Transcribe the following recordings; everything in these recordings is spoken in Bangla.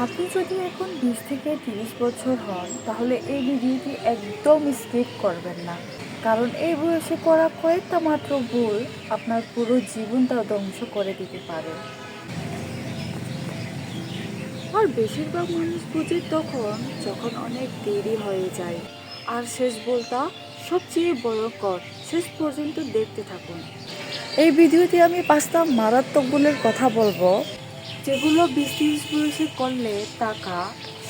আপনি যদি এখন বিশ থেকে তিরিশ বছর হন, তাহলে এই ভিডিওটি একদম স্কিপ করবেন না। কারণ এই বয়সে করা কয়েকটা মাত্র ভুল আপনার পুরো জীবনটা ধ্বংস করে দিতে পারে। আর বেশিরভাগ মানুষ বুঝে তখন যখন অনেক দেরি হয়ে যায়। আর শেষ বলতা সবচেয়ে ভয়ঙ্কর শেষ পর্যন্ত দেখতে থাকুন। এই ভিডিওতে আমি পাঁচটা মারাত্মক ভুলের কথা বলব। যেগুলো তিরিশ বয়সে করলে টাকা,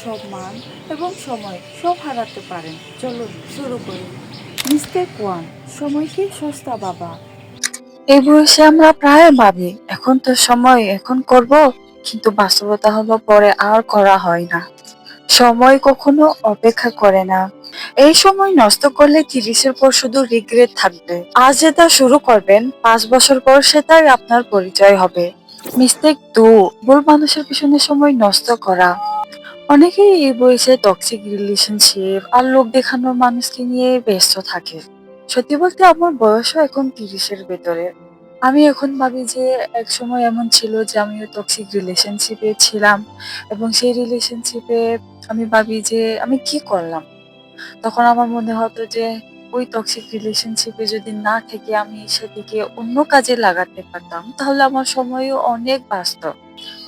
সম্মান এবং সময় সব হারাতে পারেন। চলুন শুরু করি। মিস্টেক ওয়ান সময়কে সস্তা বাবা? এই বয়সে আমরা প্রায় ভাবি, এখন তো সময় এখন করব, কিন্তু বাস্তবতা হলো পরে আর করা হয় না। সময় কখনো অপেক্ষা করে না। এই সময় নষ্ট করলে তিরিশের পর শুধু রিগ্রেট থাকবে। আজ যেটা শুরু করবেন, পাঁচ বছর পর সেটাই আপনার পরিচয় হবে। মিস্টেক টু ভুল মানুষের পিছনে সময় নষ্ট করা। অনেকেই এই বয়সে টক্সিক রিলেশনশিপ আর লোক দেখানোর মানুষকে নিয়ে ব্যস্ত থাকে। সত্যি বলতে আমার বয়সও এখন তিরিশের ভেতরে। আমি এখন ভাবি যে এক সময় এমন ছিল যে আমিও টক্সিক রিলেশনশিপে ছিলাম এবং সেই রিলেশনশিপে আমি ভাবি যে আমি কি করলাম। তখন আমার মনে হতো যে ওই টক্সিক রিলেশনশিপে যদি না থেকে আমি সেটিকে অন্য কাজে লাগাতে পারতাম, তাহলে আমার সময়ও অনেক বাঁচত।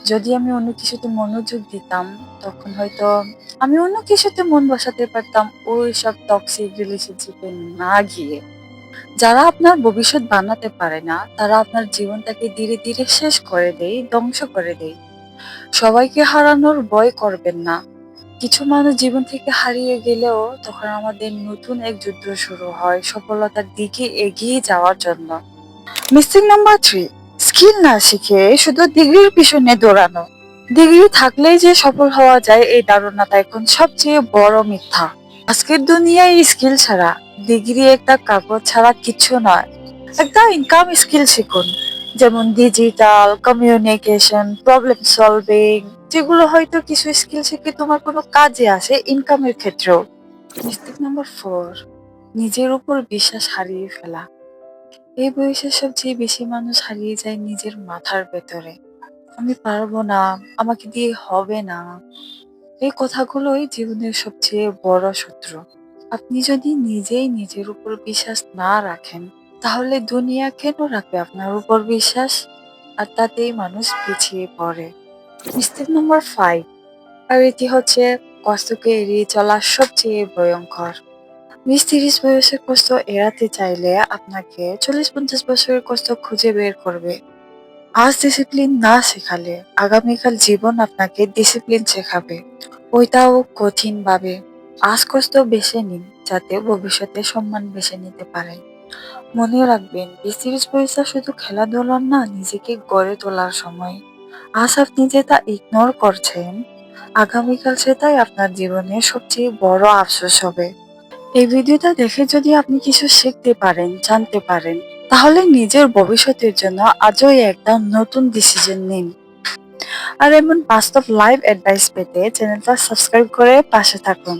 যদি আমি অন্য কিছুতে মনোযোগ দিতাম, তখন হয়তো আমি অন্য কিছুতে মন বসাতে পারতাম ওই সব টক্সিক রিলেশনশিপে না গিয়ে। যারা আপনার ভবিষ্যৎ বানাতে পারে না, তারা আপনার জীবনটাকে ধীরে ধীরে শেষ করে দেয়, ধ্বংস করে দেয়। সবাইকে হারানোর ভয় করবেন না। কিছু মানুষ জীবন থেকে হারিয়ে গেলেও তখন আমাদের নতুন এক যুদ্ধ শুরু হয় সফলতার দিকে এগিয়ে যাওয়ার জন্য। মিস্টেক নাম্বার থ্রি, স্কিল না শিখে শুধু ডিগ্রির পিছনে দৌড়ানো। ডিগ্রি থাকলেই যে সফল হওয়া যায় এই ধারণাটা এখন সবচেয়ে বড় মিথ্যা। আজকের দুনিয়ায় স্কিল ছাড়া ডিগ্রি একটা কাগজ ছাড়া কিছু নয়। একটা ইনকাম স্কিল শিখুন, যেমন ডিজিটাল কমিউনিকেশন প্রবলেম সলভিং যেগুলো হয়তো কিছু স্কিল শিখে তোমার কোনো কাজে আসে ইনকামের ক্ষেত্রেও। মিস্টেক নাম্বার ফোর নিজের উপর বিশ্বাস হারিয়ে ফেলা। এই বয়সে সবচেয়ে বেশি মানুষ হারিয়ে যায় নিজের মাথার ভেতরে। আমি পারব না, আমাকে দিয়ে হবে না। এই কথাগুলোই জীবনের সবচেয়ে বড় শত্রু। আপনি যদি নিজেই নিজের উপর বিশ্বাস না রাখেন, তাহলে দুনিয়া কেন রাখবে আপনার উপর বিশ্বাস? আর তাতেই মানুষ পিছিয়ে পড়ে। মিস্টেক নাম্বার ফাইভ আর এটি হচ্ছে কষ্টকে এড়িয়ে চলা সবচেয়ে ভয়ঙ্কর। বিশ তিরিশ বয়সের কষ্ট এড়াতে চাইলে আপনাকে চল্লিশ পঞ্চাশ বছরের কষ্ট খুঁজে বের করবে। আজ ডিসিপ্লিন না শেখালে আগামীকাল জীবন আপনাকে ডিসিপ্লিন শেখাবে। ওইটাও কঠিন ভাবে আজ কষ্ট বেছে নিন, যাতে ভবিষ্যতে সম্মান বেছে নিতে পারেন। মনে রাখবেন বিশ তিরিশ বয়সটা শুধু খেলাধুলার না, নিজেকে গড়ে তোলার সময়। আজ আপনি যেটা ইগনোর করছেন, আগামীকাল সেটাই আপনার জীবনে সবচেয়ে বড় আফসোস হবে। এই ভিডিওটা দেখে যদি আপনি কিছু শিখতে পারেন, জানতে পারেন, তাহলে নিজের ভবিষ্যতের জন্য আজই একটা নতুন ডিসিশন নিন। আর এমন বাস্তব লাইভ অ্যাডভাইস পেতে চ্যানেলটা সাবস্ক্রাইব করে পাশে থাকুন।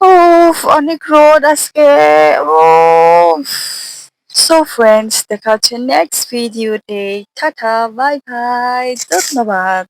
উফ, অনেক রোদ আজকে, উফ। সো ফ্রেন্ডস দেখা হচ্ছে নেক্সট ভিডিওতে টাটা বাই বাই ধন্যবাদ